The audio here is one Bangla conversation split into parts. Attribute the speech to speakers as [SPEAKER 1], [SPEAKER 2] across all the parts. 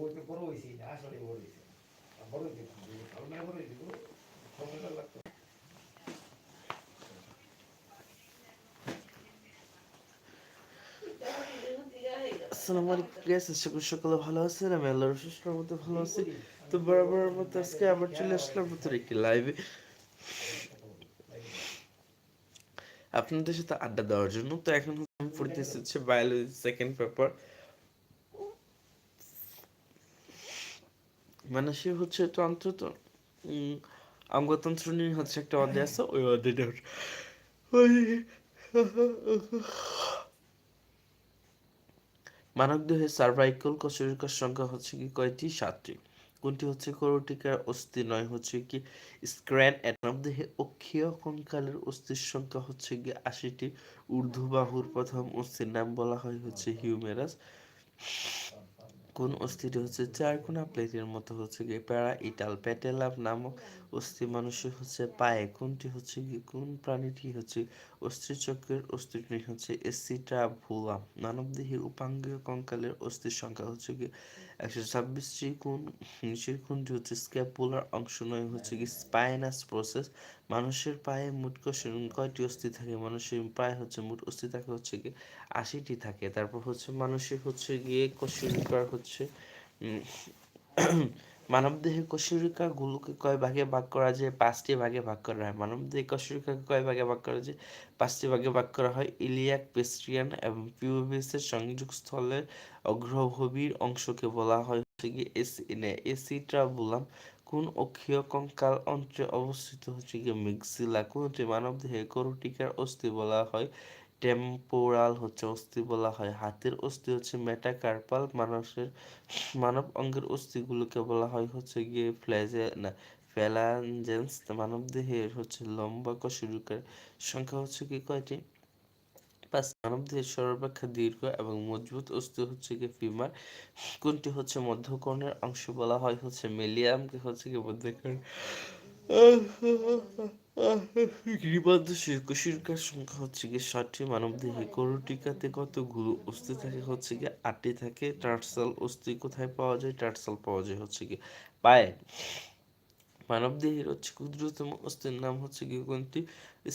[SPEAKER 1] ওইটা বড় হয়েছি না আসলে বড় হয়েছে। বড় হয়েছে ভালো না বড় হয়েছে সময়টা লাগতো।
[SPEAKER 2] আসসালামু আলাইকুম প্রিয়াস আশা করি সকলে ভালো আছেন আমি আল্লাহর সুস্থর মধ্যে ভালো আছি। তো বরাবর মতো আজকে আবার চলে আসলাম নতুন একটি লাইভে আপনাদের সাথে আড্ডা দেওয়ার জন্য তো এখন আমি পড়তেছি হচ্ছে বায়োলজি সেকেন্ড পেপার মানে সে হচ্ছে তো অন্তত উম, অঙ্গতন্ত্র নিয়ে হচ্ছে একটা অধ্যায় আছে ওই অধ্যায়টা ওই মানবদেহে সার্ভাইকাল কশরিকার সংখ্যা হচ্ছে কি কয়টি? সাতটি। কোনটি হচ্ছে করোটিকার অস্থি? নয় হচ্ছে কি স্ক্র্যান। মানবদেহে অক্ষীয় কঙ্কালের অস্থির সংখ্যা হচ্ছে কি আশিটি। ঊর্ধ্ববাহুর প্রথম অস্থির নাম বলা হয় হচ্ছে হিউমেরাস। কোন অস্থিটি হচ্ছে? চার কোনা প্লেটের মতো হচ্ছে গিয়ে প্যারা ইটাল প্যাটেলাভ নামক অস্থি মানুষের হচ্ছে পায়ে, কোনটি হচ্ছে কি কোন প্রাণীটি হচ্ছে অস্থিচক্রের অস্থিটি হচ্ছে এসিটা ভুলা মানবদেহের উপাঙ্গীয় কঙ্কালের অস্থির সংখ্যা হচ্ছে কি একশো ছাব্বিশটি কোন নিচের কোনটি হচ্ছে স্ক্যাপুলার অংশ, নয় হচ্ছে কি স্পাইনাস প্রসেস। মানুষের পায়ে মোট কয়টি অস্থি থাকে? মানুষের পায়ে হচ্ছে মোট অস্থি থাকে হচ্ছে কি আশিটি থাকে। তারপর হচ্ছে মানুষের হচ্ছে গিয়ে কোষরিকার হচ্ছে মানবদেহে কোষরিকা গুলোকে কয় ভাগে ভাগ করা যায়? পাঁচটি ভাগে ভাগ করা হয়। মানবদেহে কোষরিকাকে কয় ভাগে ভাগ করা যায়? পাঁচটি ভাগে ভাগ করা হয়। ইলিয়াক, পেস্ট্রিয়ান এবং পিউবিসের সংযোগ স্থলের অগ্রভূমির অংশকে বলা হয়। হচ্ছে কি এসি এসিটা বললাম কোন অক্ষীয় কঙ্কাল অঞ্চলে অবস্থিত? হচ্ছে গিয়ে মিক্সিলা। কোনটি মানবদেহে করোটিকার অস্থি বলা হয়? টেম্পোরাল হচ্ছে অস্থি বলা হয়। হাতের অস্থি হচ্ছে মেটাকার্পাল মানুষের মানব অঙ্গের অস্থিগুলোকে বলা হয় হচ্ছে গিয়ে ফ্ল্যাজে না ফ্যালাঞ্জেন্স মানব দেহের হচ্ছে লম্বা কশুরুকার সংখ্যা হচ্ছে কি কয়টি? পাঁচ, মানব দেহের সর্বাপেক্ষা দীর্ঘ এবং মজবুত অস্থি হচ্ছে কি ফিমার কোনটি হচ্ছে মধ্যকর্ণের অংশ বলা হয় হচ্ছে মেলিয়ামকে হচ্ছে কি মধ্যকর্ণ গিরিবদ্ধ শিল্পশিল্পের সংখ্যা হচ্ছে গিয়ে ষাটটি, মানবদেহে করোটিকাতে কতগুলো অস্থি থাকে হচ্ছে গিয়ে আটটি থাকে, টার্সাল অস্থি কোথায় পাওয়া যায়? টার্সাল পাওয়া যায় হচ্ছে গিয়ে পায়ে। মানবদেহের হচ্ছে ক্ষুদ্রতম অস্থির নাম হচ্ছে কি কোনটি?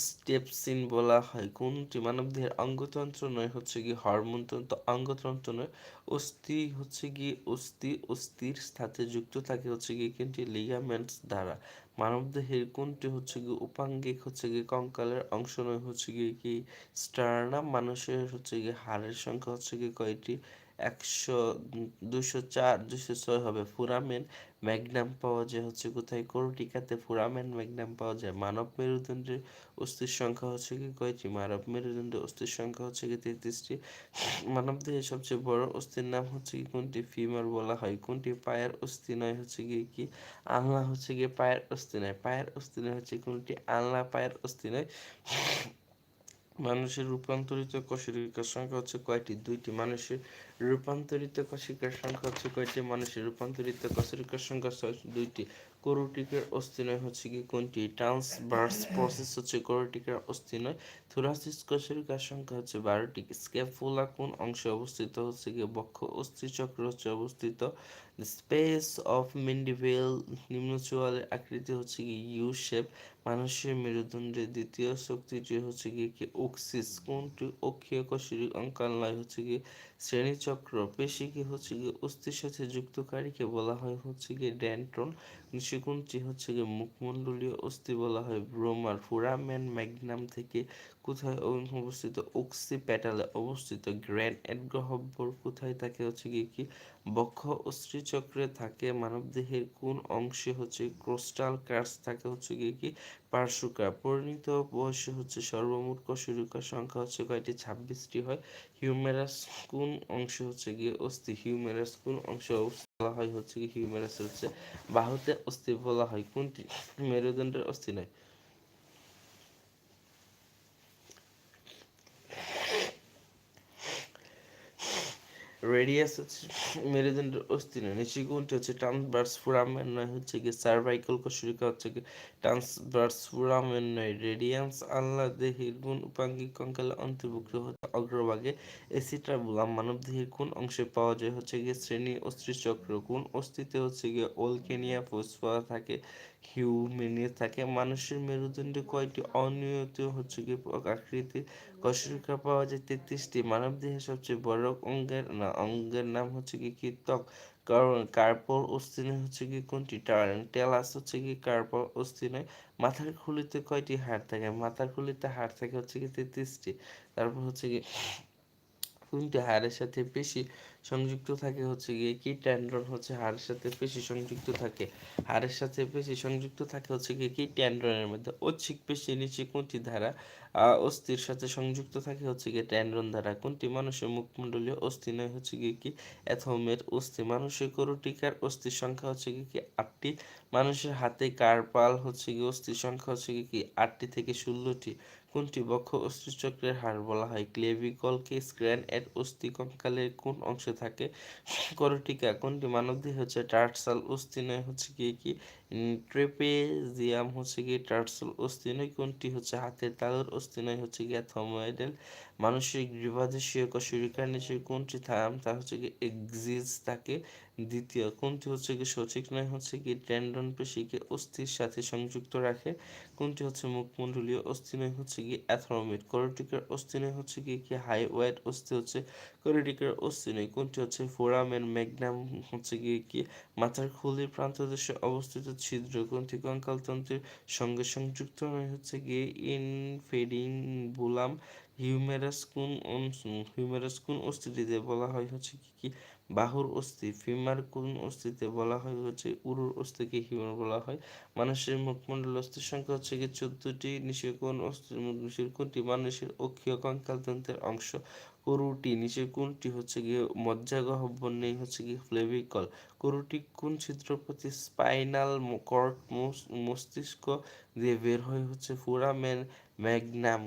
[SPEAKER 2] স্টেপসিন বলা হয়। কোনটি? মানবদেহের অঙ্গতন্ত্র নয়, হচ্ছে কি হরমোন তন্ত্র অঙ্গতন্ত্র নয়। অস্থি হচ্ছে কি অস্থি, অস্থির সাথে যুক্ত থাকে হচ্ছে কি কোনটি লিগামেন্টস দ্বারা। মানবদেহের কোনটি হচ্ছে কি উপাঙ্গিক হচ্ছে কি কঙ্কালের অংশ নয়, হচ্ছে কি কি? স্টার্নাম মানুষের হচ্ছে কি হাড়ের সংখ্যা হচ্ছে কি কয়টি? একশো, দুশো চার, দুশো ছয় হবে। ফুরামেন ম্যাগনাম পাওয়া যায় হচ্ছে কোথায়? করটিকাতে ফুরামেন ম্যাগনাম পাওয়া যায়। মানব মেরুদণ্ডের অস্থির সংখ্যা হচ্ছে কি কয়টি? মানব মেরুদণ্ডের অস্থির সংখ্যা হচ্ছে কি তেত্রিশটি। মানব দেহের সবচেয়ে বড় অস্থির নাম হচ্ছে কি কোনটি? ফিমার বলা হয়। কোনটি পায়ের অস্থি নয় হচ্ছে কি কি? আলনা হচ্ছে গিয়ে পায়ের অস্থি নয়। পায়ের অস্থি নয় হচ্ছে কোনটি? আলনা পায়ের অস্থি নয়। মানুষের রূপান্তরিত কোষিকার সংখ্যা হচ্ছে কয়টি? দুইটি। মানুষের রূপান্তরিত কোষিকার সংখ্যা হচ্ছে কয়টি? মানুষের রূপান্তরিত কোষিকার সংখ্যা ছয়- দুইটি। কোরোটিকের অস্থি নয় হচ্ছে কি কোনটি? ট্রান্সভার্স প্রসেস হচ্ছে কোরোটিকের অস্থি নয়। থোরাসিস কোষিকার সংখ্যা হচ্ছে বারোটি। স্ক্যাপুলা কোন অংশে অবস্থিত হচ্ছে কি বক্ষ অস্থি চক্র হচ্ছে অবস্থিত। স্পেস অফ মেন্ডিভেল নিম্ন চোয়ালের আকৃতি হচ্ছে কি ইউ শেপ মানুষের মেরুদণ্ডের দ্বিতীয় শক্তিটি হচ্ছে কি অক্সিস। কোনটি অক্ষীয় কশরী অঙ্কালয় হচ্ছে কি শ্রেণীচক্র পেশি কি হচ্ছে গিয়ে অস্থির সাথে যুক্তকারীকে বলা হয় হচ্ছে গিয়ে ড্যান্ট্রন কোনটি হচ্ছে কি মুখমণ্ডলীয় অস্থি বলা হয় ব্রোমার ফুরামেন ম্যাগনাম থেকে কোথায় অবস্থিত? অক্সি প্যাটালে অবস্থিত। গ্র্যান্ড এডগ্রহব্বর কোথায় থাকে? হচ্ছে কি কি? বক্ষ অস্থিচক্রে থাকে। মানবদেহের কোন অংশে হচ্ছে ক্রোস্টাল কার্স থাকে? হচ্ছে কি কি? পার্শ্বকা। পরিণত বয়সে হচ্ছে সর্বমোট কশুরুকার সংখ্যা হচ্ছে কয়টি? ছাব্বিশটি হয়। হিউমেরাস কোন অংশ হচ্ছে গিয়ে অস্থি? হিউমেরাস কোন অংশ বলা হয় হচ্ছে কি হিউমেরাস হচ্ছে, বাহুতে অস্থি বলা হয়। কোনটি? মেরুদণ্ডের অস্থি নয় রেডিয়াস হচ্ছে মেরুদণ্ডের অস্থি নয় নিচে কোনটি হচ্ছে? ট্রান্সভার্স ফোরামের নয়, হচ্ছে কি সার্ভাইকাল কোষরিকা হচ্ছে কি ট্রান্সভার্স ফোরামের রেডিয়ান্স কোন উপাঙ্গিক কঙ্কালে অন্তর্ভুক্ত হতে অগ্রভাগে কোন অংশে পাওয়া যায় হচ্ছে গিয়ে শ্রেণি কোন হচ্ছে গিয়ে ওলকেনিয়া থাকে থাকে, মানুষের মেরুদণ্ডে কয়টি অনিয়মিত হচ্ছে গিয়ে আকৃতির কশরিকা পাওয়া যায় তেত্রিশটি, মানব দেহের সবচেয়ে বড় অঙ্গের না, অঙ্গের নাম হচ্ছে কি কি ত্বক কারণ কার্পল অস্থিনে হচ্ছে কি কোনটি? টার্ন টেলাস হচ্ছে কি কার্পল অস্থি নয় মাথার খুলিতে কয়টি হাড় থাকে? মাথার খুলিতে হাড় থাকে হচ্ছে কি তেত্রিশটি। তারপর হচ্ছে কি কোনটি হাড়ের সাথে বেশি সংযুক্ত থাকে হচ্ছে গিয়ে কি? ট্যান্ডন হচ্ছে হাড়ের সাথে বেশি সংযুক্ত থাকে। হাড়ের সাথে বেশি সংযুক্ত থাকে হচ্ছে গিয়ে কি? ট্যান্ডনের মধ্যে। ঐচ্ছিক পেশি, নিচে কোনটি ধারা? অস্থির সাথে সংযুক্ত থাকে হচ্ছে গিয়ে ট্যান্ডন ধারা। কোনটি? মানুষের মুখমণ্ডলীয় অস্থি নয় হচ্ছে গিয়ে কি? অ্যাথমের অস্থি। মানুষের করটিকার অস্থির সংখ্যা হচ্ছে গিয়ে কি? আটটি। মানুষের হাতে কার্পাল হচ্ছে গিয়ে অস্থির সংখ্যা হচ্ছে গিয়ে কি? আটটি থেকে ষোলোটি। কোনটি বক্ষ অস্থিচক্রের হাড় বলা হয়? ক্লেভিকলকে স্ক্র্যান এর অস্থি কঙ্কালের কোন অংশে থাকে? করটিকা কোনটি মানবদেহ হচ্ছে টার্সাল? অস্থি নয় হচ্ছে কি কি? ট্রেপেজিয়াম হচ্ছে গিয়ে টার্সাল অস্থি নয় কোনটি হচ্ছে হাতের তালুর অস্থি নয় হচ্ছে গিয়ে মানুষের গ্রীবাদেশীয় কশরিকার নিচে কোনটি থাম, তা হচ্ছে কি এক্সিস থাকে দ্বিতীয়, কোনটি হচ্ছে কি সঠিক নয়, হচ্ছে কি টেন্ডন পেশিকে অস্থির সাথে সংযুক্ত রাখে, কোনটি হচ্ছে মুখমণ্ডলীয় অস্থি নয়, হচ্ছে কি অ্যাথ্রোমিট করোটিকার অস্থি নয়, হচ্ছে কি কি হাই ওয়েট অস্থি হচ্ছে করোটিকার অস্থি নয়, কোনটি হচ্ছে ফোরামেন ম্যাগনাম, হচ্ছে কি কি মাথার খুলির প্রান্তদেশে অবস্থিত ছিদ্র কোনটি কঙ্কালতন্ত্রের সঙ্গে সংযুক্ত নয়, হচ্ছে গিয়ে ইনফেডিং বুলাম হিউমেরাস কোন হিউমেরাস কোন অস্থিটিতে বলা হয়, হচ্ছে কি কি বাহুর অস্থি, ফিমার কোন অস্থিতে বলা হয়, হচ্ছে উরুর অস্থিকে হিউমার বলা হয়, মানুষের মুখমণ্ডল অস্থির সংখ্যা হচ্ছে কি চোদ্দটি নিচে কোন অস্থি নিচের কোনটি, মানুষের অক্ষীয় কঙ্কালতন্ত্রের অংশ করুটি নিচে কোনটি হচ্ছে গিয়ে নেই হচ্ছে কি ফ্লেভিকল। করুটি কোন ছিদ্রপতি স্পাইনাল কর্ড মস্তিষ্ক দিয়ে বের হয়ে হচ্ছে ফুরামেন ম্যাগনাম।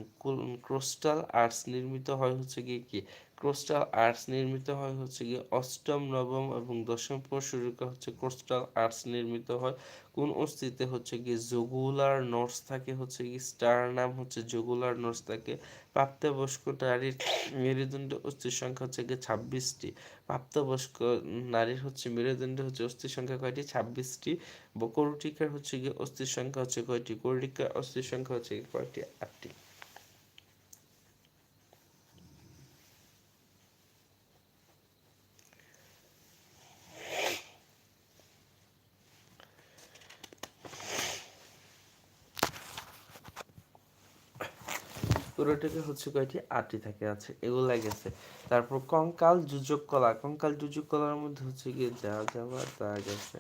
[SPEAKER 2] ক্রোস্টাল আর্টস নির্মিত হয় হচ্ছে গিয়ে কি? ক্রোস্টাল আর্টস নির্মিত হয় হচ্ছে গিয়ে অষ্টম, নবম এবং দশম পরশুরিকা হচ্ছে ক্রোস্টাল আর্টস নির্মিত হয়। কোন অস্থিতে হচ্ছে গিয়ে জগুলার নর্স থাকে, হচ্ছে গিয়ে স্টার নাম হচ্ছে জগুলার নর্স থাকে। প্রাপ্তবয়স্ক নারীর মেরুদণ্ড অস্থির সংখ্যা হচ্ছে গিয়ে ছাব্বিশটি। প্রাপ্তবয়স্ক নারীর হচ্ছে মেরুদণ্ড হচ্ছে অস্থির সংখ্যা কয়টি? ছাব্বিশটি। করটিকার হচ্ছে গিয়ে অস্থির সংখ্যা হচ্ছে কয়টি? করটিকার অস্থির সংখ্যা হচ্ছে গিয়ে কয়টি? আটটি। হচ্ছে কয়টি? আটটি থাকে। আছে এগুলা গেছে তারপর কঙ্কাল যুজক কলা। কঙ্কাল যুজক কলার মধ্যে হচ্ছে গিয়ে যা যাওয়া তা গেছে।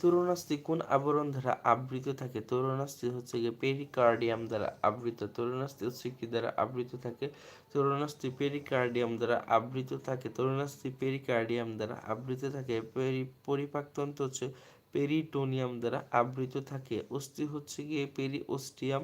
[SPEAKER 2] তরুণাস্থি কোন আবরণ দ্বারা আবৃত থাকে? তরুণাস্থি হচ্ছে গিয়ে পেরিকার্ডিয়াম দ্বারা আবৃত। তরুণাস্থি হচ্ছে কি দ্বারা আবৃত থাকে? তরুণাস্থি পেরিকার্ডিয়াম দ্বারা আবৃত থাকে। তরুণাস্থি পেরিকার্ডিয়াম দ্বারা আবৃত থাকে। পেরি, পরিপাকতন্ত্র হচ্ছে পেরিটোনিয়াম দ্বারা আবৃত থাকে। অস্থি হচ্ছে গিয়ে পেরি পেরিওস্টিয়াম,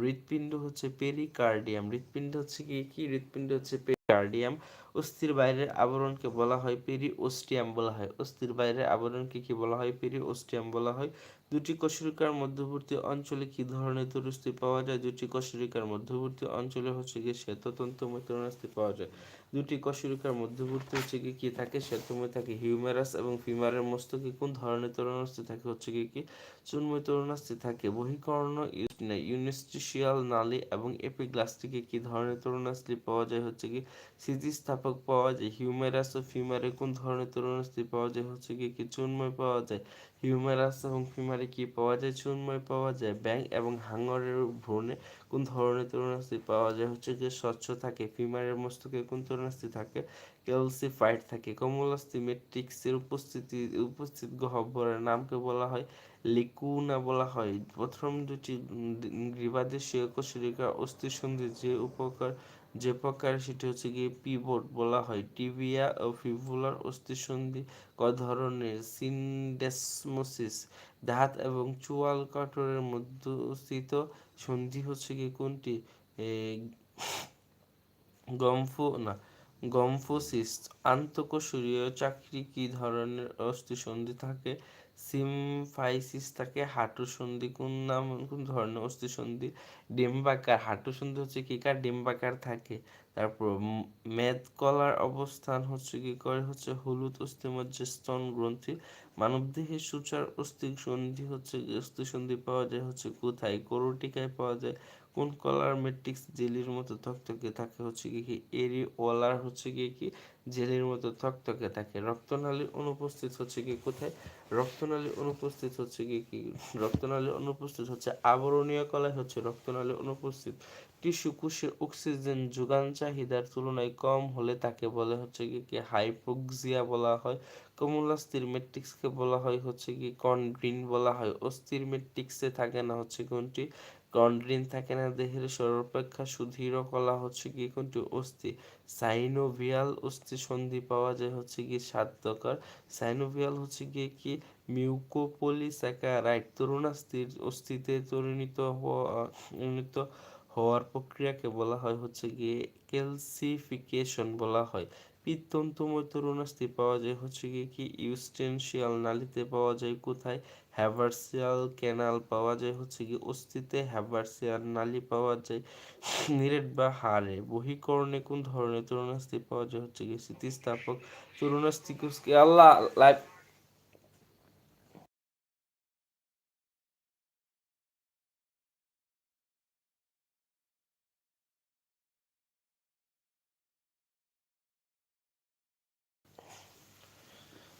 [SPEAKER 2] হৃৎপিণ্ড হচ্ছে পেরিকার্ডিয়াম। হৃৎপিণ্ড হচ্ছে কি কি? হৃৎপিণ্ড হচ্ছে পেরিকার্ডিয়াম। অস্থির বাইরের আবরণকে বলা হয় পেরি পেরিওস্টিয়াম বলা হয়। অস্থির বাইরের আবরণকে কি বলা হয়? পেরি পেরিওস্টিয়াম বলা হয়। দুটি কশরিকার মধ্যবর্তী অঞ্চলে কি ধরনের তরুস্থি পাওয়া যায়? দুটি কশরিকার মধ্যবর্তী অঞ্চলে হচ্ছে গিয়ে শ্বেততন্ত্রময় তরুণাস্থি পাওয়া যায়। দুটি কশরিকার মধ্যবর্তী হচ্ছে কি কি থাকে? শ্বেতময় থাকে হিউমেরাস এবং ফিমারের মস্তকে কোন ধরনের তরুণাস্থি থাকে? হচ্ছে কি কি চুনময় তরুণাস্থি থাকে। বহিকর্ণ ইউনিস্টিশিয়াল নালী এবং এপিগ্লাস্টিকে কি ধরনের তরুণাস্থি পাওয়া যায়? হচ্ছে কি, স্থিতিস্থাপক পাওয়া যায়। হিউমেরাস ও ফিমারে কোন ধরনের তরুণাস্থি পাওয়া যায়? হচ্ছে কি কি চুনময় পাওয়া যায়। হিউমেরাস এবং ফিমারে কি পাওয়া যায়? চুনময় পাওয়া যায়। ব্যাং এবং হাঙরের ভ্রূণে কোন ধরনের তরুণাস্থি পাওয়া যায়? হচ্ছে যে স্বচ্ছ থাকে ফিমারের মস্তকে কোন তরুণাস্থি থাকে? ক্যালসিফাইড থাকে, কমলাস্থি মেট্রিক্সের উপস্থিতি, উপস্থিত গহ্বরের নামকে বলা হয়, লিকুনা বলা হয়। প্রথম দুটি গ্রীবাদেশীয় কোষরিকা অস্থিসন্ধি যে উপকার যে প্রকার সেটি হচ্ছে গিয়ে পিভট বলা হয়। টিবিয়া ও ফিভুলার অস্থিসন্ধি ক ধরনের সিনডেসমোসিস দাঁত এবং চুয়াল কাটরের মধ্যস্থিত সন্ধি হচ্ছে কি কোনটি? গম্ফো, না, গম্ফোসিস, আন্তঃকোষীয় চাকরি কি ধরনের অস্থিসন্ধি থাকে? সিমফাইসিস থাকে হাঁটু সন্ধি কোন নাম, কোন ধরনের অস্থিসন্ধি ডিম্বাকার। হাঁটু সন্ধি হচ্ছে কি কার? ডিম্বাকার থাকে। তারপর মেদ কলার অবস্থান হচ্ছে কি করে? হচ্ছে হলুদ অস্থিমজ্জা স্তন গ্রন্থি। মানবদেহে সুচার অস্থি সন্ধি হচ্ছে, অস্থি সন্ধি পাওয়া যায় হচ্ছে কোথায়? করোটিকায় পাওয়া যায়। কোন কলার ম্যাট্রিক্স জেলির মতো থকথকে থাকে হচ্ছে কি কি? এরিওলার হচ্ছে কি কি? জেলির মতো থকথকে থাকে। রক্তনালীর অনুপস্থিত হচ্ছে কি কোথায়? রক্তনালীর অনুপস্থিত হচ্ছে কি কি? রক্তনালীর অনুপস্থিত হচ্ছে আবরণীয় কলায় হচ্ছে রক্তনালীর অনুপস্থিত। টিস্যু কোষের অক্সিজেন যোগান চাহিদার তুলনায় কম হলে তাকে বলে হচ্ছে কি কি হাইপোক্সিয়া বলা হয়। কোমলাস্থির ম্যাট্রিক্সকে বলা হয় হচ্ছে কি কন্ড্রিন বলা হয়। অস্থির ম্যাট্রিক্সে থাকে না হচ্ছে কোনটি? কন্ড্রিন থাকে না, দেহের সর্বাপেক্ষা সুদৃঢ় কলা হচ্ছে কি কোনটি? অস্থি। সাইনোভিয়াল অস্থি সন্ধি পাওয়া যায় হচ্ছে কি সাধ্যকর সাইনোভিয়াল হচ্ছে গিয়ে কি? মিউকোপলিস্যাকারাইড তরুণাস্থির অস্থিতে হওয়া, উন্নীত হওয়ার প্রক্রিয়াকে বলা হয় হচ্ছে গিয়ে ক্যালসিফিকেশন বলা হয়। পিত্তন্তময় তরুণাস্থি পাওয়া যায়। হচ্ছে কি কি? ইউস্টেনশিয়াল নালিতে পাওয়া যায় কোথায়? হ্যাভার্সিয়াল ক্যানাল পাওয়া যায়। হচ্ছে কি অস্থিতে হ্যাভার্সিয়াল নালি পাওয়া যায়। নিরেট বা হাড়ে বহিকরণে কোন ধরনের তরুণাস্থি পাওয়া যায়? হচ্ছে কি স্থিতিস্থাপক তরুণাস্থি আল্লাহ, লাইফ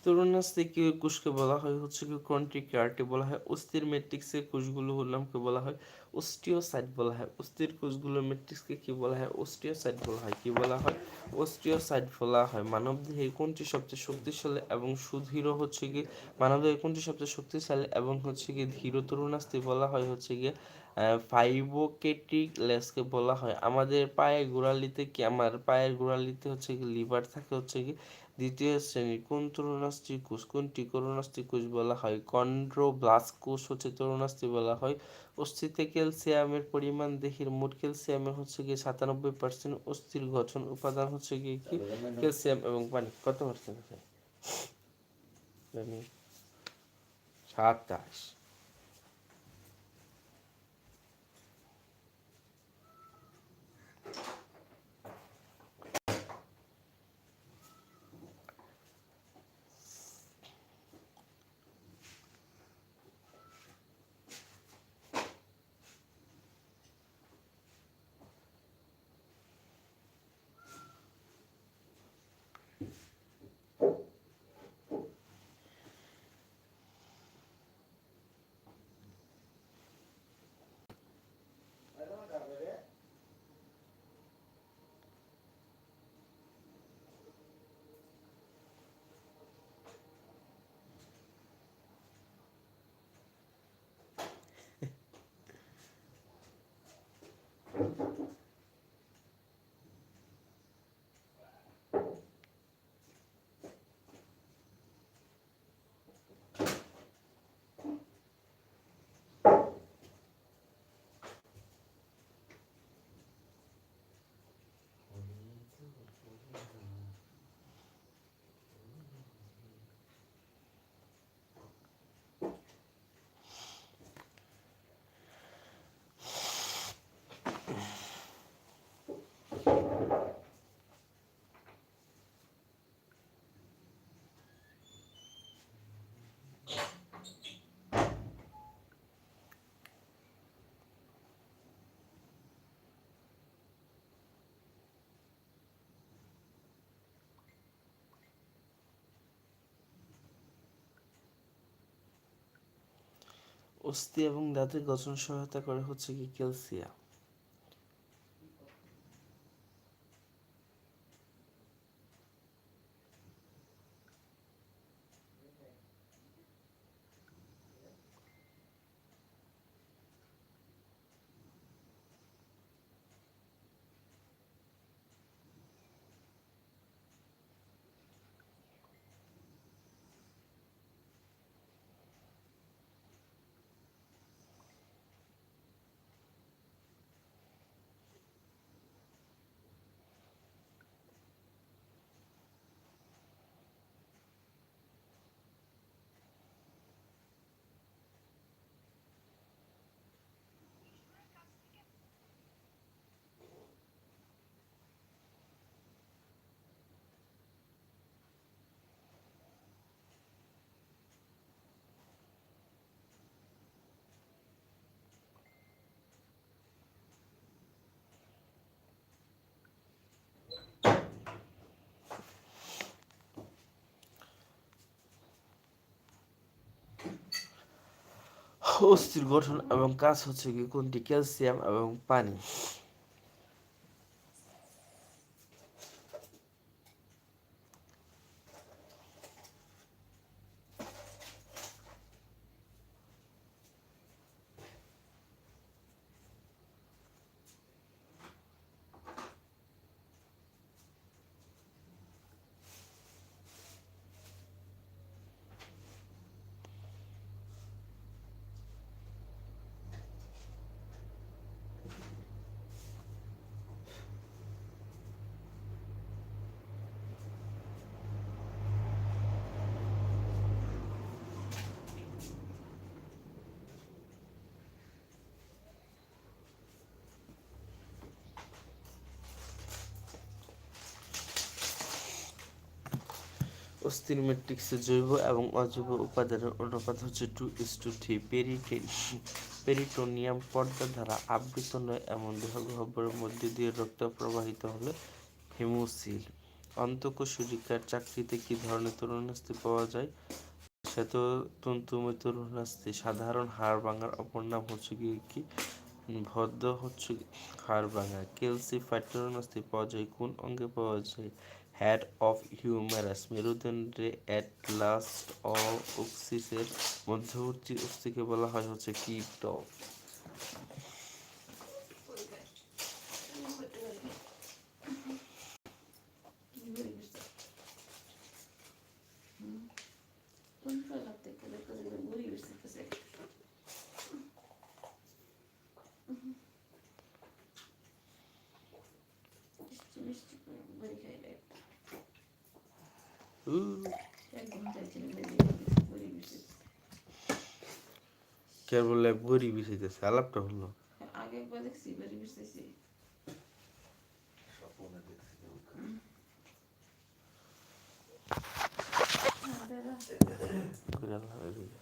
[SPEAKER 2] তরুণাস্থিকে কোষকে বলা হয়? হচ্ছে কি কন্ট্রিকার্টে বলা হয়, অস্থির ম্যাট্রিক্সের কোষগুলো হলামকে বলা হয়, অস্টিওসাইট বলা হয়। অস্থির কোষগুলো ম্যাট্রিক্সকে কি বলা হয়? অস্টিওসাইট বলা হয়। কি বলা হয়? অস্টিওসাইট বলা হয়। মানবদেহে কোনটি সবচেয়ে শক্তিশালী এবং সুদৃঢ় হচ্ছে কি? মানবদেহে কোনটি সবচেয়ে শক্তিশালী এবং হচ্ছে কি ধীর তরুণাস্থি বলা হয়? হচ্ছে গিয়ে ফাইবোকেটিক লেসকে বলা হয়। আমাদের পায়ের গোড়ালিতে কি, আমার পায়ের গোড়ালিতে হচ্ছে কি লিভার থাকে? হচ্ছে কি দ্বিতীয় শ্রেণির কোন তরুণাস্থি কোষ কোনটি কোষ বলা হয়? কন্ড্রোব্লাস্ট কোষ হচ্ছে তরুণাস্থি বলা হয়। অস্থিতে ক্যালসিয়ামের পরিমাণ দেহের মোট ক্যালসিয়ামের হচ্ছে গিয়ে সাতানব্বই পার্সেন্ট অস্থির গঠন, উপাদান হচ্ছে গিয়ে কি? ক্যালসিয়াম এবং পানি। কত পার্সেন্ট সাতাশ। অস্থি এবং দাঁতের গঠন সহায়তা করে হচ্ছে কি ক্যালসিয়াম অস্থির গঠন এবং কাজ হচ্ছে কি কোনটি ক্যালসিয়াম এবং পানি। অস্থির ম্যাট্রিক্সে জৈব এবং অজৈব উপাদানের অনুপাত হচ্ছে two is to three peritoneum পর্দা দ্বারা আবৃত নয়, এমন দেহগহ্বরের মধ্যে দিয়ে রক্ত প্রবাহিত হলে হিমোসিল অন্তঃকোষরিকার চাকরিতে কি ধরনের তরুণাস্থি পাওয়া যায়? শ্বেত তন্তুময় তরুণাস্থি, সাধারণ হাড় ভাঙার অপর নাম হচ্ছে কি কি? ভদ্র হচ্ছে হাড় ভাঙা। ক্যালসিফাইড তরুণাস্থি পাওয়া যায়, কোন অঙ্গে পাওয়া যায়? হেড অফ হিউম্যারাস মেরুদণ্ডে অ্যাটলাস্ট অফ অক্সিসের মধ্যবর্তী অস্থিকে বলা হয় হচ্ছে কিট কে বলে বড়ি বিছাইতেছে আলাপটা হলো।
[SPEAKER 3] আগে একবার দেখছি বাড়ি বসতেছি
[SPEAKER 1] স্বপ্নে দেখছি
[SPEAKER 2] করে আল্লাহ এড়িয়ে।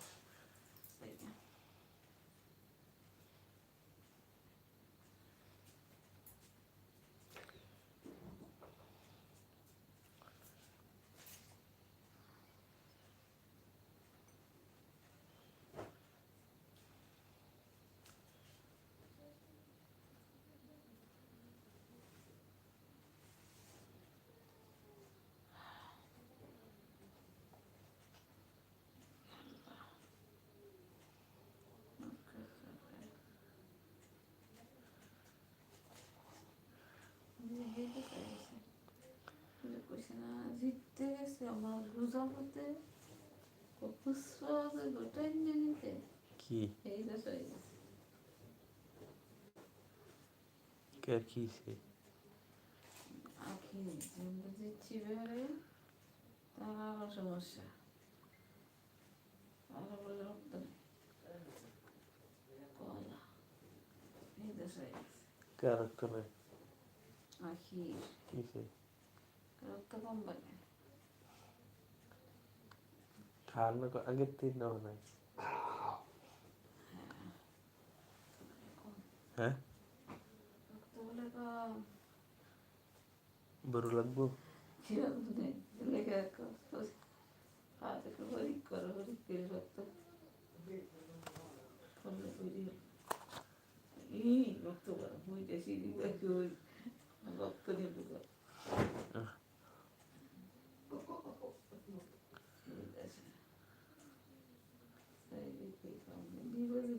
[SPEAKER 3] জিততে গেছে রোজা হতে গোটাই নিতে
[SPEAKER 2] কি
[SPEAKER 3] এই দশ হয়ে গেছে
[SPEAKER 2] কে কি সে
[SPEAKER 3] আখি দিচ্ছি বেড়ে তার আরও সমস্যা আরও বলে রক্ত কলা এই দশ হয়ে গেছে আখির
[SPEAKER 2] কি সে
[SPEAKER 3] রক্ত কম
[SPEAKER 2] নাই
[SPEAKER 3] কি রক্ত বড় হইতে সিঁড়ি দেখে ওই রক্ত নিয়ে ঢুকো
[SPEAKER 2] কার
[SPEAKER 3] কই কোনা জিততে গেছে আবার গুজা হতে খাই গুসা হবে না টাই টাইতে দেখাই কই কই এটা চলে গেছে রক্ত কম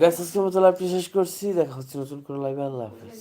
[SPEAKER 2] গাছ আজকে মতো লাইভটি শেষ করছি। দেখা হচ্ছে নতুন কোনো লাইভে আল্লাহ হাফেজ।